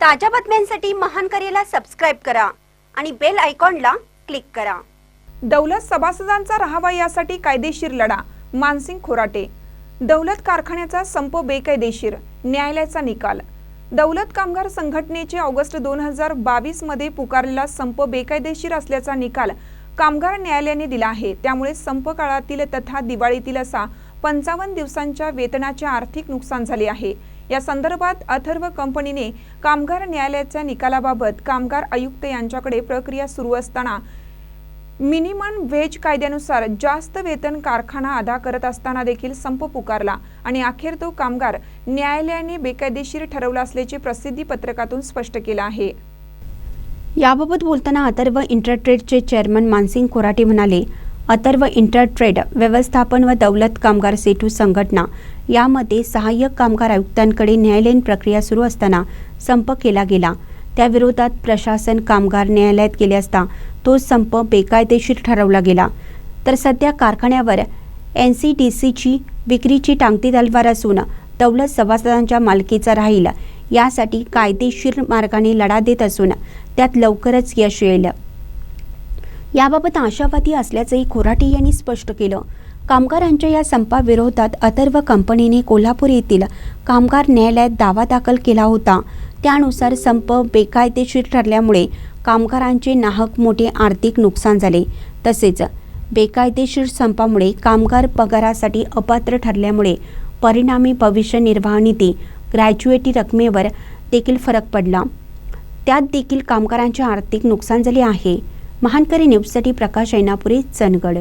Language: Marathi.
ताज्या बातम्यांसाठी महान करेला सबस्क्राईब करा आणि बेल आयकॉनला क्लिक करा. दौलत सभासदांचा राहावा यासाठी कायदेशीर लढा मानसिंग खोराटे. दौलत कारखान्याचा संप बेकायदेशीर न्यायालयाचा निकाल. दौलत कामगार संघटनेचे ऑगस्ट दोन हजार बावीसमध्ये पुकारलेला संप बेकायदेशीर असल्याचा निकाल कामगार न्यायालयाने दिला आहे. त्यामुळे संप काळातील तथा दिवाळीतील असा पंचावन्न दिवसांच्या वेतनाचे आर्थिक नुकसान झाले आहे. या संदर्भात अथर्व कंपनीने कामगार न्यायालयाच्या निकालाबाबत कामगार आयुक्त यांच्याकडे प्रक्रिया सुरू असताना मिनिमम वेज कायद्यानुसार जास्त वेतन कारखाना अदा करत असताना देखील संप पुकारला आणि अखेर तो कामगार न्यायालयाने बेकायदेशीर ठरवला असल्याचे प्रसिद्धी पत्रकातून स्पष्ट केलं आहे. याबाबत बोलताना अथर्व इंटरट्रेडचे चेअरमन मानसिंग कोराटे म्हणाले अथर्व इंटरट्रेड व्यवस्थापन व दौलत कामगार सेटू संघटना यामध्ये सहाय्यक कामगार आयुक्तांकडे न्यायालयीन प्रक्रिया सुरू असताना संप केला गेला. त्याविरोधात प्रशासन कामगार न्यायालयात गेले असता तो संप बेकायदेशीर ठरवला गेला. तर सध्या कारखान्यावर एन सी डी सीची विक्रीची टांगती तलवार असून दौलत सभासदांच्या मालकीचा राहील यासाठी कायदेशीर मार्गाने लढा देत असून त्यात लवकरच यश येईल. याबाबत आशावादी असल्याचंही खोराटे यांनी स्पष्ट केलं. कामगारांच्या या संपाविरोधात अथर्व कंपनीने कोल्हापूर येथील कामगार न्यायालयात दावा दाखल केला होता. त्यानुसार संप बेकायदेशीर ठरल्यामुळे कामगारांचे नाहक मोठे आर्थिक नुकसान झाले. तसेच बेकायदेशीर संपामुळे कामगार पगारासाठी अपात्र ठरल्यामुळे परिणामी भविष्य निर्वाह निधी ग्रॅज्युएटी रकमेवर देखील फरक पडला. त्यात देखील कामगारांचे आर्थिक नुकसान झाले आहे. महानकरी न्यूजसाठी प्रकाश ऐनापुरी चंदगड.